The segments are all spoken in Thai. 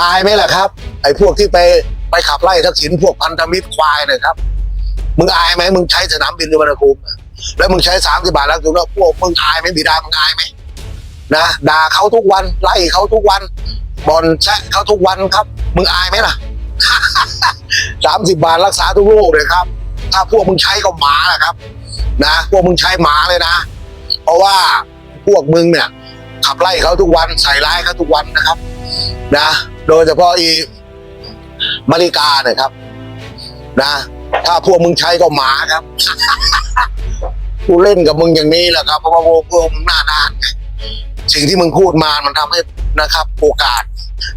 อายไหมล่ะครับ ไอ้พวกที่ไปไปขับไล่ทักษิณพวกพันธมิตรควายเนี่ยครับ มึงอายไหมมึงใช้สนามบินสุวรรณภูมิแล้วมึงใช้สามสิบาทแล้วถึงแล้วพวกมึงอายไหมบิดามึงอายไหมนะด่าเขาทุกวันไล่เขาทุกวันบอลแซะเขาทุกวันครับ มึงอายไหมล่ะสามสิบาทรักษาทุกโรคเลยครับ ถ้าพวกมึงใช้ก็หมาแหละครับ นะพวกมึงใช้หมาเลยนะ เพราะว่าพวกมึงเนี่ยขับไล่เขาทุกวันใส่ร้ายเขาทุกวันนะครับ นะ โดยเฉพาะอีมาริกาเนี่ยครับ นะ ถ้าพวกมึงใช้ก็หมาครับ กูเล่นกับมึงอย่างนี้แหละครับ เพราะว่าพวกพวกมึงหน้าด้านไงสิ่งที่มึงพูดมามันทำให้นะครับ โอกาส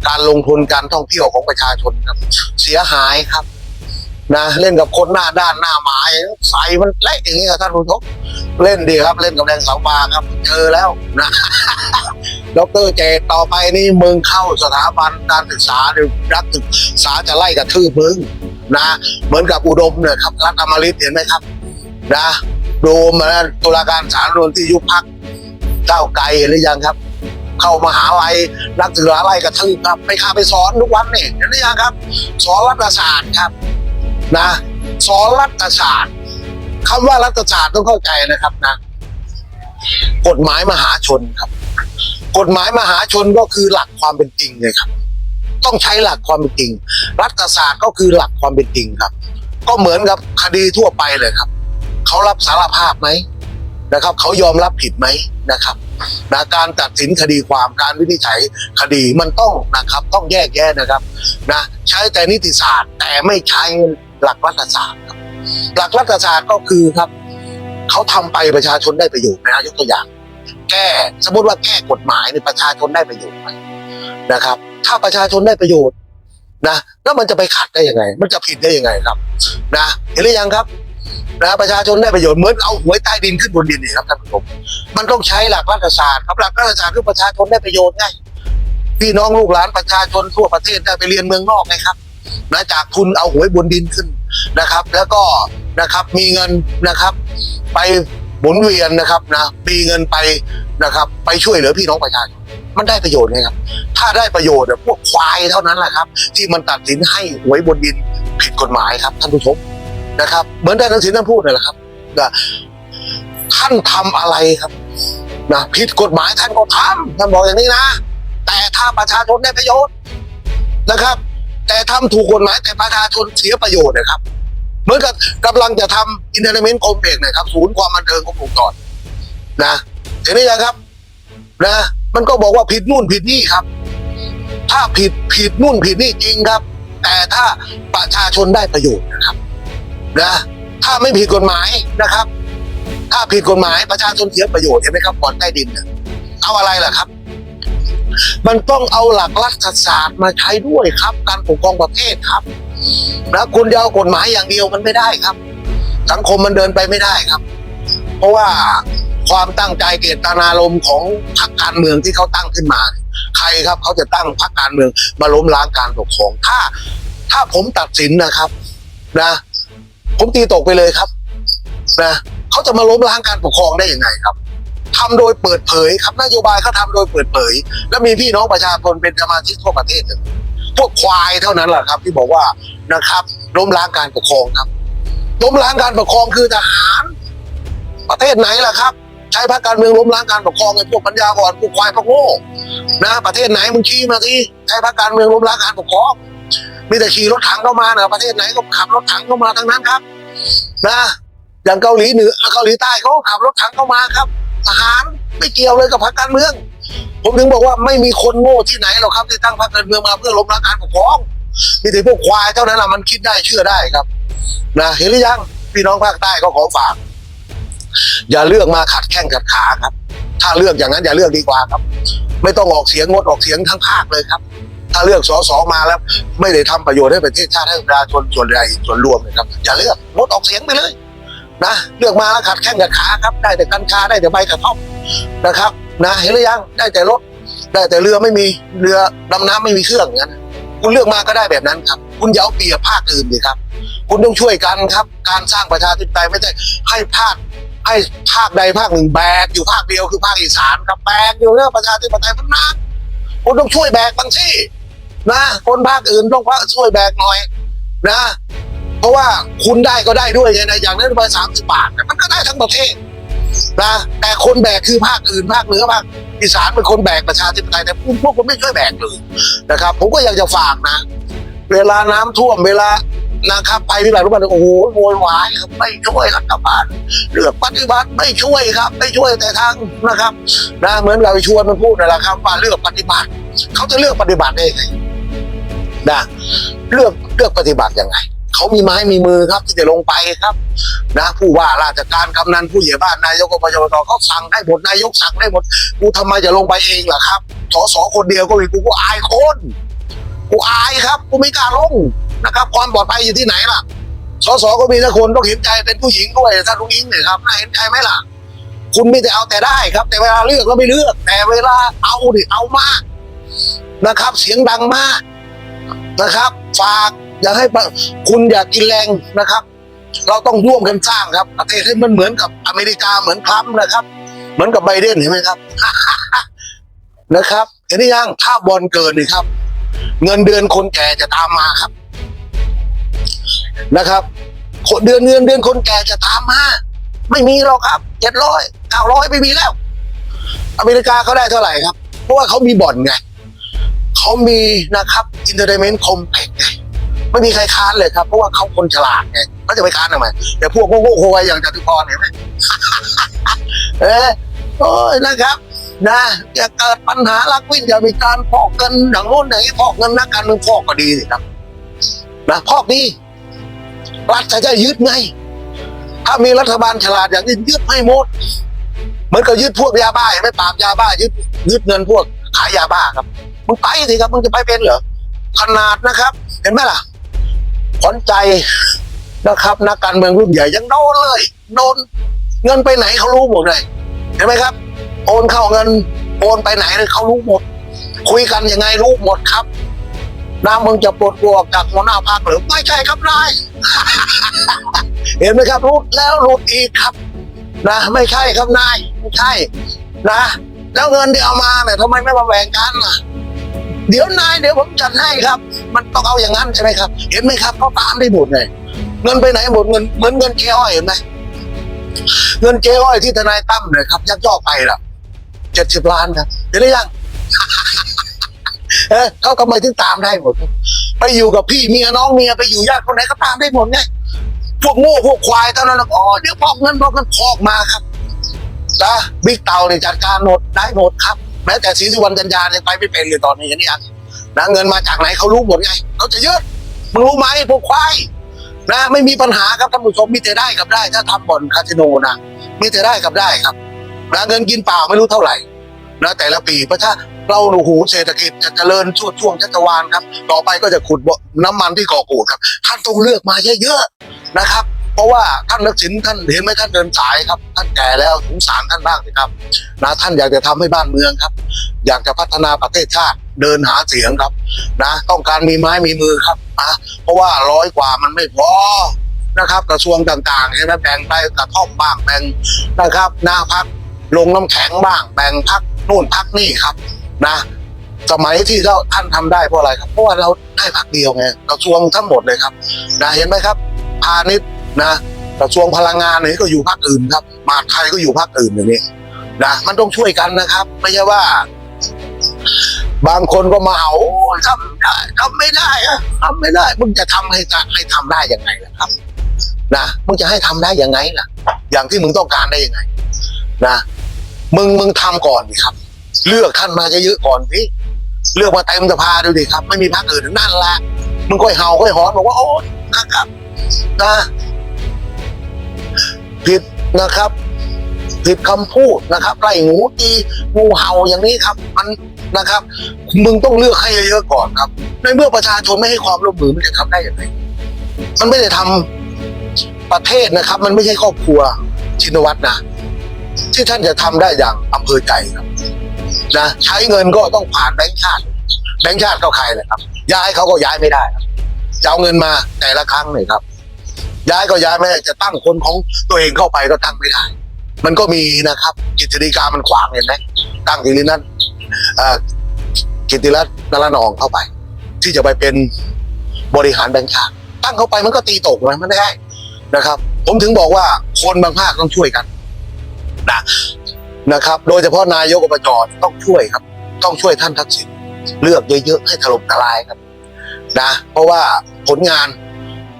การลงทุนการท่องเที่ยวของประชาชนครับ เสียหายครับ นะเล่นกับคนหน้าด้านหน้าหมาอย่างใส่มันเละอย่างนี้ครับท่านผู้ชมเล่นดีครับ เล่นกับแดงเสาบาครับ เจอแล้วนะ ดอกเตอรเจตต่อไปนี่มึงเข้าสถาบันการศึกษาหรือรัฐศึกษาจะไล่กระทืบมึงนะเหมือนกับอุดมเนี่ยครับรัฐอมฤตเห็นไหมครับนะดูมาตุลาการศาลรัฐธรรมนูญที่ยุบพักเก้าไกลเห็นหรือยังครับ เข้ามหาลัยนักศึกษาไล่กระทืบครับไปข้าไปสอนทุกวันนี่เห็นหรือยังครับ สอนรัฐศาสตร์ครับนะสอนรัฐศาสตร์คำว่ารัฐศาสตร์ต้องเข้าใจนะครับนะกฎหมายมหาชนครับ กฎหมายมหาชนก็คือหลักความเป็นจริงเลยครับ ต้องใช้หลักความเป็นจริง รัฐศาสตร์ก็คือหลักความเป็นจริงครับ ก็เหมือนกับคดีทั่วไปเลยครับเขารับสารภาพไหมนะครับเขายอมรับผิดไหมนะครับนะการตัดสินคดีความการวินิจฉัยคดีมันต้องนะครับต้องแยกแยะนะครับนะใช้แต่นิติศาสตร์ แต่ไม่ใช้หลักรัฐศาสตร์ครับหลักรัฐศาสตร์ก็คือครับเขาทำไปประชาชนได้ประโยชน์นะยกตัวอย่าง แก้สมมติว่าแก้กฎหมายในยประชาชนได้ประโยชน์ไหมนะครับ ถ้าประชาชนได้ประโยชน์นะแล้วมันจะไปขัดได้ยังไง มันจะผิดได้ยังไงครับ นะเห็นหรือยังครับนะประชาชนได้ประโยชน์เหมือนเอาหวยใต้ดินขึ้นบนดินนี่ครับท่านผู้ชมมันต้องใช้หลักรัฐศาสตร์ครับหลักรัฐศาสตร์คือประชาชนได้ประโยชน์ไงพี่น้องลูกหลานประชาชนทั่วประเทศได้ไปเรียนเมืองนอกไงครับนะจากทุนเอาหวยบนดินขึ้นนะครับ แล้วก็นะครับมีเงินนะครับ ไป หมุนเวียนนะครับนะมีเงินไปนะครับ ไปช่วยเหลือพี่น้องประชาชนมันได้ประโยชน์ไงครับ ถ้าได้ประโยชน์เนี่ยพวกควายเท่านั้นแหละครับ ที่มันตัดสินให้หวยบนดินผิดกฎหมายครับท่านผู้ชมนะครับ เหมือนท่านทักษิณท่านพูดนั่นแหละครับนะท่านทำอะไรครับนะผิดกฎหมายท่านก็ทำท่านบอกอย่างนี้นะ แต่ถ้าประชาชนได้ประโยชน์นะครับ แต่ทำถูกกฎหมายแต่ประชาชนเสียประโยชน์นะครับ เหมือนกับกำลังจะทำอินเทอร์เน็ตคอมเพล็กซ์นะครับ ศูนย์ความบันเทิงขององค์กรนะเห็นไหมครับนะมันก็บอกว่าผิดนู่นผิดนี่ครับ ถ้าผิดผิดนู่นผิดนี่จริงครับ แต่ถ้าประชาชนได้ประโยชน์นะครับนะถ้าไม่ผิดกฎหมายนะครับ ถ้าผิดกฎหมายประชาชนเสียประโยชน์เห็นไหมครับบ่อนใต้ดินเนี่ยเอาอะไรล่ะครับ มันต้องเอาหลักรัฐศาสตร์มาใช้ด้วยครับ การปกครองประเทศครับ นะคุณจะเอากฎหมายอย่างเดียวมันไม่ได้ครับ สังคมมันเดินไปไม่ได้ครับ เพราะว่าความตั้งใจเจตนารมณ์ของพรรคการเมืองที่เขาตั้งขึ้นมา ใครครับเขาจะตั้งพรรคการเมืองมาล้มล้างการปกครอง ถ้า ถ้าผมตัดสินนะครับ นะ ผมตีตกไปเลยครับ นะเขาจะมาล้มล้างการปกครองได้ยังไงครับทำโดยเปิดเผยครับนโยบายเขาทำโดยเปิดเผย แล้วมีพี่น้องประชาชนเป็นสมาชิกทั่วประเทศ พวกควายเท่านั้นแหละครับ ที่บอกว่านะครับล้มล้างการปกครองครับล้มล้างการปกครองคือทหาร ประเทศไหนล่ะครับ ใช้พรรคการเมืองล้มล้างการปกครองไอ้พวกปัญญาอ่อนพวกควายพวกโง่นะประเทศไหนมึงชี้มาที่ใช้พรรคการเมืองล้มล้างการปกครองมีแต่ขี่รถถังเข้ามานะประเทศไหนก็ขับรถถังเข้ามาทั้งนั้นครับ นะอย่างเกาหลีเหนือเกาหลีใต้เขาขับรถถังเข้ามาครับทหารไม่เกี่ยวเลยกับพรรคการเมือง ผมถึงบอกว่าไม่มีคนโง่ที่ไหนหรอกครับที่ตั้งพรรคการเมืองมาเพื่อล้มล้างการปกครองมีแต่พวกควายเท่านั้นแหละมันคิดได้เชื่อได้ครับนะเห็นหรือยังพี่น้องภาคใต้ก็ขอฝาก อย่าเลือกมาขัดแข้งขัดขาครับ ถ้าเลือกอย่างนั้นอย่าเลือกดีกว่าครับ ไม่ต้องออกเสียงงดออกเสียงทั้งภาคเลยครับ ถ้าเลือกสอสอมาแล้ว ไม่ได้ทำประโยชน์ให้ประเทศชาติให้ประชาชนส่วนใหญ่ส่วนรวมเลยครับ อย่าเลือกงดออกเสียงไปเลยนะเลือกมาแล้วขัดแข้งขัดขาครับ ได้แต่กัญชาได้แต่ใบกระท่อมนะครับ นะเห็นหรือยังได้แต่รถ ได้แต่เรือไม่มีเรือดำน้ำไม่มีเครื่องอย่างนั้นคุณเลือกมาก็ได้แบบนั้นครับ คุณอย่าเอาเปรียบภาคอื่นดีครับ คุณต้องช่วยกันครับ การสร้างประชาธิปไตยไม่ใช่ให้ภาคให้ภาคใดภาคหนึ่งแบกอยู่ภาคเดียวคือภาคอีสานครับแบกอยู่เรื่องประชาธิปไตยมันนักคุณต้องช่วยแบกบางที่นะ คนภาคอื่นต้องช่วยแบกหน่อยนะ เพราะว่าคุณได้ก็ได้ด้วยไงนะอย่างนั้นไปสามสิบบาทมันก็ได้ทั้งประเทศ นะแต่คนแบกคือภาคอื่นภาคเหนือภาคอีสานเป็นคนแบกประชาธิปไตยแต่พวกพวกผมไม่ช่วยแบกเลยนะครับ ผมก็อยากจะฝากนะ เวลาน้ำท่วมเวลานะครับไปที่ไหนรู้ป่ะโอ้โหโวยวายครับไม่ช่วยรัฐบาลเลือกปฏิบัติไม่ช่วยครับ ไม่ช่วยแต่ทางนะครับนะเหมือนเราชวนมันพูดนั่นแหละครับว่าเลือกปฏิบัติ เขาจะเลือกปฏิบัติได้ไงนะเลือกเลือกปฏิบัติยังไง เขามีไม้มีมือครับ ที่จะลงไปครับนะผู้ว่าราชการกำนันผู้ใหญ่บ้านนายกอบจเขาสั่งได้หมดนายกสั่งได้หมดกูทำไมจะลงไปเองล่ะครับสสคนเดียวก็มีกูก็อายคนกูอายครับกูไม่กล้าลงนะครับ ความปลอดภัยอยู่ที่ไหนล่ะสสก็มีแต่คนต้องเห็นใจเป็นผู้หญิงด้วยท่านลุงอิงเนี่ยครับน่าเห็นใจไหมล่ะ คุณมีแต่เอาแต่ได้ครับ แต่เวลาเลือกแล้วไม่เลือก แต่เวลาเอาดิเอามากนะครับ เสียงดังมาก นะครับ ฝากอยากให้คุณอยากกินแรงนะครับ เราต้องร่วมกันสร้างครับประเทศให้มันเหมือนกับอเมริกาเหมือนทรัมป์นะครับ เหมือนกับไบเดนเห็นไหมครับนะครับเห็นหรือยังถ้าบอลเกินนี่ครับ เงินเดือนคนแก่จะตามมาครับ นะครับคนเดือนเงินเดือนคนแก่จะตามมาไม่มีหรอกครับเจ็ดร้อยเก้าร้อยไม่มีแล้ว อเมริกาเขาได้เท่าไหร่ครับ เพราะว่าเขามีบ่อนไง เขามีนะครับอินเตอร์เทนเมนต์คอมเพล็กไงไม่มีใครค้านเลยครับ เพราะว่าเขาคนฉลาดไงเขาจะไปค้านทำไมแต่พวกโง่ๆโวยอย่างจตุพรเห็นไหมเออโอ้ยนะครับนะอย่าเกิดปัญหาลักวิ่งอย่ามีการพอกเงินอย่างโน้นอย่างนี้พอกเงินนักการเมืองพอกก็ดีสิครับนะพอกดีรัฐจะจะยึดไงถ้ามีรัฐบาลฉลาดอย่างนี้ยึดให้หมดเหมือนกับยึดพวกยาบ้าเห็นไหม่ปราบยาบ้ายึดยึดเงินพวกขายยาบ้าครับ มึงไปสิครับมึงจะไปเป็นเหรอขนาดนะครับ เห็นไหมล่ะขวัญใจนะครับนักการเมืองรุ่นใหญ่ยังโดนเลย โดนเงินไปไหนเขารู้หมดเลย เห็นไหมครับ โอนเข้าเงิน โอนไปไหนเขารู้หมด คุยกันยังไงรู้หมดครับน้ามึงจะปลดตัวกจากหัวหน้าพักหรือไม่ใช่ครับนายเห็นไหมครับรู้แล้วรู้อีกครับ นะ ไม่ใช่ครับนายไม่ใช่ นะ แล้วเงินที่เอามาเนี่ยทำไมไม่มาแบ่งกันล่ะ เดี๋ยวนายเดี๋ยวผมจัดให้ครับ มันต้องเอาอย่างนั้นใช่ไหมครับ เห็นไหมครับเขาตามได้หมดเลยเงินไปไหนหมดเงินเหมือนเงินเจ๊อ้อยเห็นไหมเงินเจ๊อ้อยที่ทนายตั้มเนี่ยครับ ยักยอกไปล่ะเจ็ดสิบล้านครับเห็นหรือยังเออเขาทำไมถึงตามได้หมด ไปอยู่กับพี่เมียน้องเมียไปอยู่ญาติคนไหนก็ตามได้หมดไงพวกโง่พวกควายเท่านั้นอ๋อเดี๋ยวพอกเงินพอกเงินพอกมาครับนะบิ๊กเต่าเนี่ยจัดการหมดได้หมดครับ แม้แต่ศรีสุวรรณจันยาเนี่ยไปไม่เป็นเลยตอนนี้เห็นยังนะเงินมาจากไหนเขารู้หมดไงเขาจะยึดมึงรู้ไหมพวกควายนะไม่มีปัญหาครับท่านผู้ชมมีแต่ได้กับได้ ถ้าทำบ่อนคาสิโนนะมีแต่ได้กับได้ครับนะเงินกินเปล่าไม่รู้เท่าไหร่นะแต่ละปีเพราะถ้าเราโอ้โหเศรษฐกิจจะเจริญช่วงช่วงชัชวานครับ ต่อไปก็จะขุดน้ำมันที่ก่อกูดครับท่านต้องเลือกมาเยอะๆนะครับ เพราะว่าท่านนักสินท่านเห็นไหมท่านเดินสายครับ ท่านแก่แล้วสงสารท่านบ้างสิครับนะท่านอยากจะทำให้บ้านเมืองครับ อยากจะพัฒนาประเทศชาติเดินหาเสียงครับนะต้องการมีไม้มีมือครับนะเพราะว่าร้อยกว่ามันไม่พอนะครับกระทรวงต่างๆใช่ไหมแบ่งไปกระท่อมบ้างแบ่งนะครับหน้าพักลงน้ำแข็งบ้าง แบ่งพักนู่นพักนี่ครับนะสมัยที่เราท่านทำได้เพราะอะไรครับเพราะว่าเราได้พักเดียวไงกระทรวงทั้งหมดเลยครับนะเห็นไหมครับพาณิชย์ นะกระทรวงพลังงานเนี่ยก็อยู่ภาคอื่นครับมหาดไทยก็อยู่ภาคอื่นอย่างนี้นะมันต้องช่วยกันนะครับ ไม่ใช่ว่า บางคนก็มาเอาทำได้ทำไม่ได้อะทำไม่ได้มึงจะทำให้ให้ทำได้ยังไงล่ะครับ นะมึงจะให้ทำได้ยังไงล่ะ อย่างที่มึงต้องการได้ยังไง นะมึงมึงทำก่อนดิครับ เลือกท่านมาเยอะๆก่อนสิเลือกมาเต็มสภาดูดิครับ ไม่มีพรรคอื่นนั่นแหละมึงก็เห่าก็หอนบอกว่าโอ้ยนะครับนะ ผิดนะครับ ผิดคำพูดนะครับไล่งูตีงูเห่าอย่างนี้ครับมันนะครับ มึงต้องเลือกให้เยอะๆก่อนครับ ในเมื่อประชาชนไม่ให้ความร่วมมือมันจะทำได้อยังไงมันไม่ได้ทำประเทศนะครับ มันไม่ใช่ครอบครัวชินวัตรนะที่ท่านจะทำได้อย่างอำเภอใจครับนะใช้เงินก็ต้องผ่านแบงค์ชาติ แบงค์ชาติก็ใครเลยครับ ย้ายเขาก็ย้ายไม่ได้ครับจะเอาเงินมาแต่ละครั้งเลยครับ ย้ายก็ย้ายไม่ได้จะตั้งคนของตัวเองเข้าไปก็ตั้งไม่ได้ มันก็มีนะครับกิจดีกามันขวางเห็นไหมตั้งทีนี้นั้นกิติรัตน์นรนองเข้าไป ที่จะไปเป็นบริหารแบงค์ชาติตั้งเขาไปมันก็ตีตกนะมันไม่ได้นะครับ ผมถึงบอกว่าคนบางภาคต้องช่วยกันนะนะครับ โดยเฉพาะนายกอบจต้องช่วยครับ ต้องช่วยท่านทักษิณเลือกเยอะๆให้ถล่มทลายครับนะเพราะว่าผลงาน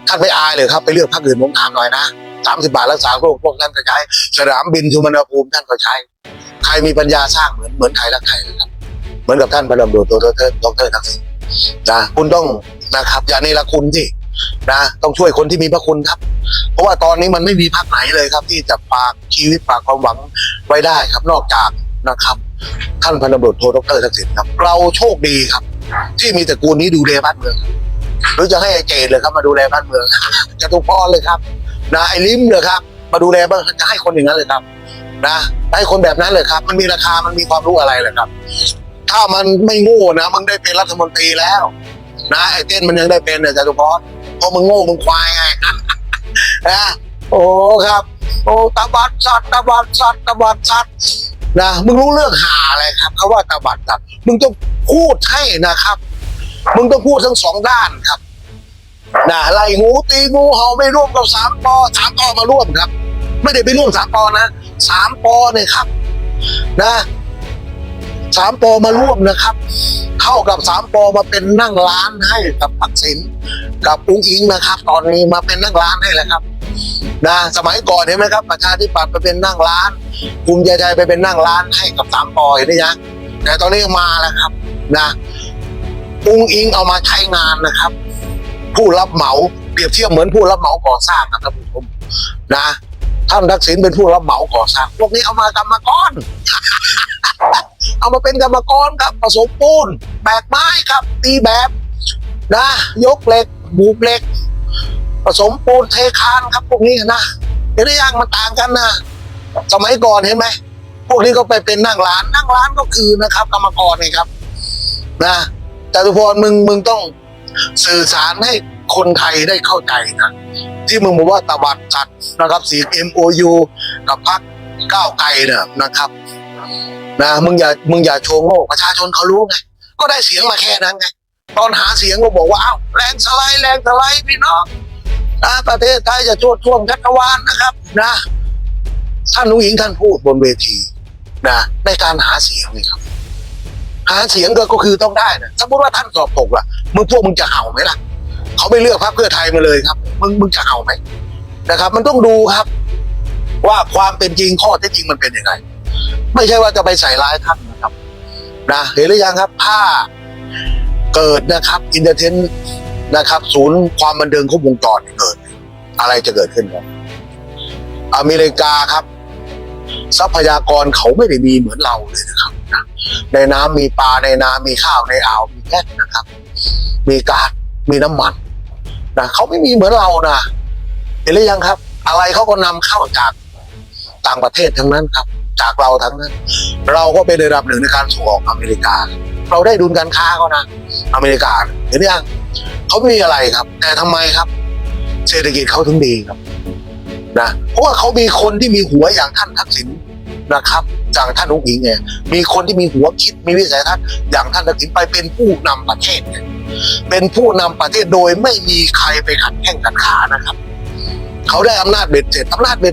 ท่านไม่อายเลยครับไปเลือกพรรคอื่นผมถามหน่อยนะสามสิบาทรักษาโรคพวกท่านก็ใช้สนามบินสุวรรณภูมิท่านก็ใช้ ใครมีปัญญาสร้างเหมือนเหมือนไทยรักไทยนะครับ เหมือนกับท่านประดำรวจตัวดรดรทักษิณนะคุณต้องนะครับอย่าในละคุณที่นะต้องช่วยคนที่มีพระคุณครับ เพราะว่าตอนนี้มันไม่มีพรรคไหนเลยครับ ที่จะฝากชีวิตฝากความหวังไว้ได้ครับนอกจากนะครับ ท่านพันตำรวจโทดรทักษิณครับ เราโชคดีครับ ที่มีตระกูลนี้ดูแลบ้านเมือง หรือจะให้ไอ้เจดเลยครับมาดูแลบ้านเมืองจะตุพรเลยครับนะไอ้ลิมเลยครับ มาดูแลบ้างจะให้คนอย่างนั้นเลยครับ นะให้คนแบบนั้นเลยครับ มันมีราคามันมีความรู้อะไรเลยครับ ถ้ามันไม่โง่นะมึงได้เป็นรัฐมนตรีแล้ว นะไอ้เต้นมันยังได้เป็นเนี่ยจตุพรเพราะมึงโง่มึงควายไงนะโอ้ครับ โอ้ตาบัดสัตว์ตาบัดสัตว์ตาบัดสัตว์นะมึงรู้เรื่องหาอะไรครับเขาว่าตาบัดสัตว์มึงต้องพูดให้นะครับ มึงต้องพูดทั้งสองด้านครับนะไล่งูตีงูเห่าไม่ร่วมกับสามปอสามปอมาร่วมครับ ไม่ได้ไปร่วมสามปอนะสามปอเนี่ยครับ นะสามปอมาร่วมนะครับ เข้ากับสามปอมาเป็นนั่งร้านให้กับทักษิณกับอุ้งอิงนะครับ ตอนนี้มาเป็นนั่งร้านให้แล้วครับนะสมัยก่อนเห็นไหมครับประชาธิปัตย์ไปเป็นนั่งร้านภูมิใจไทยไปเป็นนั่งร้านให้กับสามปอเห็นไหมยังแต่ตอนนี้มาแล้วครับ นะ อุ้งอิงเอามาใช้งานนะครับ ผู้รับเหมาเปรียบเทียบเหมือนผู้รับเหมาก่อสร้างนะครับผู้ชมนะท่านทักษิณเป็นผู้รับเหมาก่อสร้างพวกนี้เอามากรรมกรเอามาเป็นกรรมกรครับผสมปูนแบกไม้ครับ ตีแบบนะ ยกเหล็กบูกเหล็ก ผสมปูนเทคานครับพวกนี้นะเห็นได้ยังมันต่างกันนะสมัยก่อนเห็นไหมพวกนี้ก็ไปเป็นนั่งร้านนั่งร้านก็คือนะครับ กรรมกรไงครับ นะ จตุพรมึงมึงต้องสื่อสารให้คนไทยได้เข้าใจนะที่มึงบอกว่าตะวัดจัดนะครับสี MOU กับพรรคก้าวไกลเนี่ยนะครับนะมึงอย่ามึงอย่าโชว์โง่ประชาชนเขารู้ไง ก็ได้เสียงมาแค่นั้นไง ตอนหาเสียงก็บอกว่าอ้าวแรงสไลด์แรงสไลด์พี่น้องนะประเทศไทยจะโจดท่วมจักรวาลนะครับนะท่านนุ้งหญิงท่านพูดบนเวทีนะในการหาเสียงนี่ครับาเสียงก็คือต้องได้นะสมมติว่าท่านสอบตกล่ะมึงพวกมึงจะเห่าไหมล่ะเขาไม่เลือกพรรคเพื่อไทยมาเลยครับ มึงมึงจะเห่าไหมนะครับ มันต้องดูครับ ว่าความเป็นจริงข้อเท็จจริงมันเป็นยังไง ไม่ใช่ว่าจะไปใส่ร้ายท่านนะครับนะเห็นหรือยังครับถ้าเกิดนะครับอินเตอร์เทนนะครับ ศูนย์ความบันเทิงครบวงจรเกิด อะไรจะเกิดขึ้นครับอเมริกาครับ ทรัพยากรเขาไม่ได้มีเหมือนเราเลยนะครับ ในน้ำมีปลาในน้ำมีข้าวในอ่าวมีแก๊สนะครับ มีก๊าซมีน้ำมันนะเขาไม่มีเหมือนเรานะเห็นหรือยังครับ อะไรเขาก็นำเข้าจากต่างประเทศทั้งนั้นครับ จากเราทั้งนั้น เราก็เป็นระดับหนึ่งในการส่งออกอเมริกา เราได้ดุลการค้าเขานะอเมริกาเห็นหรือยังเขาไม่มีอะไรครับ แต่ทำไมครับ เศรษฐกิจเขาถึงดีครับนะเพราะว่าเขามีคนที่มีหัวอย่างท่านทักษิณ นะครับจากท่านอุ้งอิงไงมีคนที่มีหัวคิดมีวิสัยทัศน์อย่างท่านทักษิณไปเป็นผู้นำประเทศ เป็นผู้นำประเทศโดยไม่มีใครไปขัดแข้งขัดขานะครับ เขาได้อำนาจเบ็ดเสร็จอำนาจเบ็ด